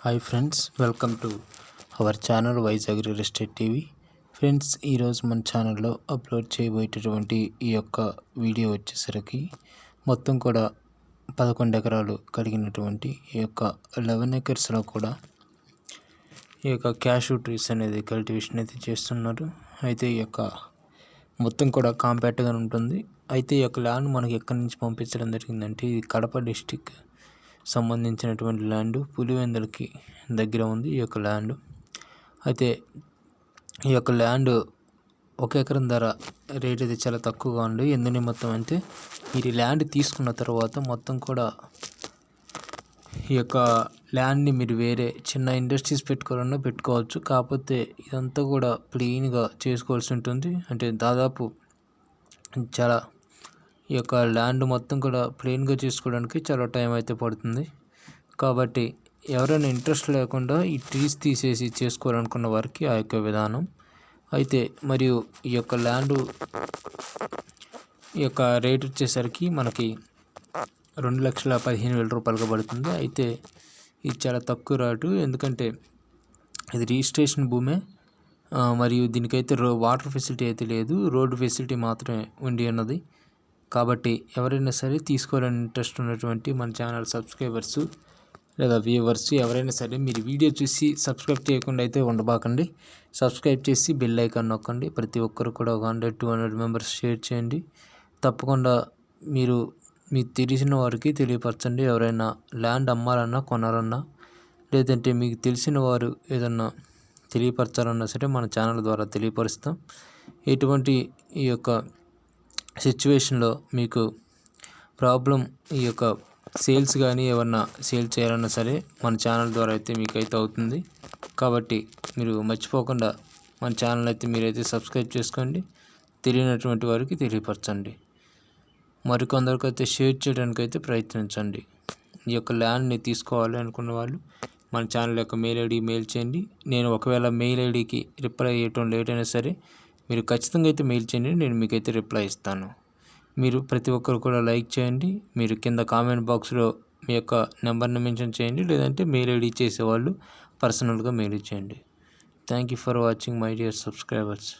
Hi friends welcome to our channel Vizag real estate TV friends ఈరోజు మన ఛానల్లో upload చేయబోయేటటువంటి ఈ యొక్క వీడియో వచ్చేసరికి మొత్తం కూడా పదకొండు ఎకరాలు కలిగినటువంటి ఈ యొక్క లెవెన్ ఎకర్స్లో కూడా ఈ యొక్క క్యాషూ ట్రీస్ అనేది కల్టివేషన్ అయితే చేస్తున్నారు. అయితే ఈ యొక్క మొత్తం కూడా కాంపాక్ట్గా ఉంటుంది. అయితే ఈ యొక్క ల్యాండ్ మనకి ఎక్కడి నుంచి పంపించడం జరిగిందంటే ఇది కడప డిస్టిక్ సంబంధించినటువంటి ల్యాండ్ పులివెందులకి దగ్గర ఉంది ఈ యొక్క ల్యాండ్. అయితే ఈ యొక్క ల్యాండ్ ఒక ఎకరం ధర రేట్ అయితే చాలా తక్కువగా ఉంది. ఎందు నిమిత్తం అంటే మీరు ఈ ల్యాండ్ తీసుకున్న తర్వాత మొత్తం కూడా ఈ యొక్క ల్యాండ్ని మీరు వేరే చిన్న ఇండస్ట్రీస్ పెట్టుకోవాలన్నా పెట్టుకోవచ్చు. కాకపోతే ఇదంతా కూడా ప్లెయిన్గా చేసుకోవాల్సి ఉంటుంది. అంటే దాదాపు చాలా ఈ యొక్క ల్యాండ్ మొత్తం కూడా ప్లెయిన్గా చేసుకోవడానికి చాలా టైం అయితే పడుతుంది. కాబట్టి ఎవరైనా ఇంట్రెస్ట్ లేకుండా ఈ ట్రీస్ తీసేసి చేసుకోవాలనుకున్న వారికి ఆ యొక్క విధానం. అయితే మరియు ఈ యొక్క ల్యాండ్ ఈ యొక్క రేట్ వచ్చేసరికి మనకి రెండు లక్షల పదిహేను వేల రూపాయలుగా పడుతుంది. అయితే ఇది చాలా తక్కువ రేటు. ఎందుకంటే ఇది రిజిస్ట్రేషన్ భూమే. మరియు దీనికైతే రో వాటర్ ఫెసిలిటీ అయితే లేదు. రోడ్డు ఫెసిలిటీ మాత్రమే ఉండి ఉన్నది. కాబట్టి ఎవరైనా సరే తీసుకోవాలని ఇంట్రెస్ట్ ఉన్నటువంటి మన ఛానల్ సబ్స్క్రైబర్స్ లేదా వ్యూవర్స్ ఎవరైనా సరే మీరు వీడియో చూసి సబ్స్క్రైబ్ చేయకుండా అయితే ఉండబాకండి. సబ్స్క్రైబ్ చేసి బెల్ ఐకాన్ నొక్కండి. ప్రతి ఒక్కరు కూడా ఒక hundred two hundred members share చేయండి. తప్పకుండా మీరు మీకు తెలిసిన వారికి తెలియపరచండి. ఎవరైనా ల్యాండ్ అమ్మాలన్నా కొనాలన్నా లేదంటే మీకు తెలిసిన వారు ఏదన్నా తెలియపరచాలన్నా సరే మన ఛానల్ ద్వారా తెలియపరుస్తాం. ఎటువంటి ఈ యొక్క సిచ్యువేషన్లో మీకు ప్రాబ్లం ఈ యొక్క సేల్స్ కానీ ఏమన్నా సేల్ చేయాలన్నా సరే మన ఛానల్ ద్వారా అయితే మీకు అయితే అవుతుంది. కాబట్టి మీరు మర్చిపోకుండా మన ఛానల్ అయితే మీరైతే సబ్స్క్రైబ్ చేసుకోండి. తెలియనటువంటి వారికి తెలియపరచండి. మరికొందరికి అయితే షేర్ చేయడానికి అయితే ప్రయత్నించండి. ఈ యొక్క ల్యాండ్ని తీసుకోవాలి అనుకున్న వాళ్ళు మన ఛానల్ యొక్క మెయిల్ ఐడి మెయిల్ చేయండి. నేను ఒకవేళ మెయిల్ ఐడికి రిప్లై చేయటం లేట్ అయినా సరే మీరు ఖచ్చితంగా అయితే మెయిల్ చేయండి నేను మీకైతే రిప్లై ఇస్తాను. మీరు ప్రతి ఒక్కరు కూడా లైక్ చేయండి. మీరు కింద కామెంట్ బాక్స్లో మీ యొక్క నెంబర్ని మెన్షన్ చేయండి. లేదంటే మెయిల్ ఐడి చేసేవాళ్ళు పర్సనల్గా మెయిల్ చేయండి. Thank you for watching my dear subscribers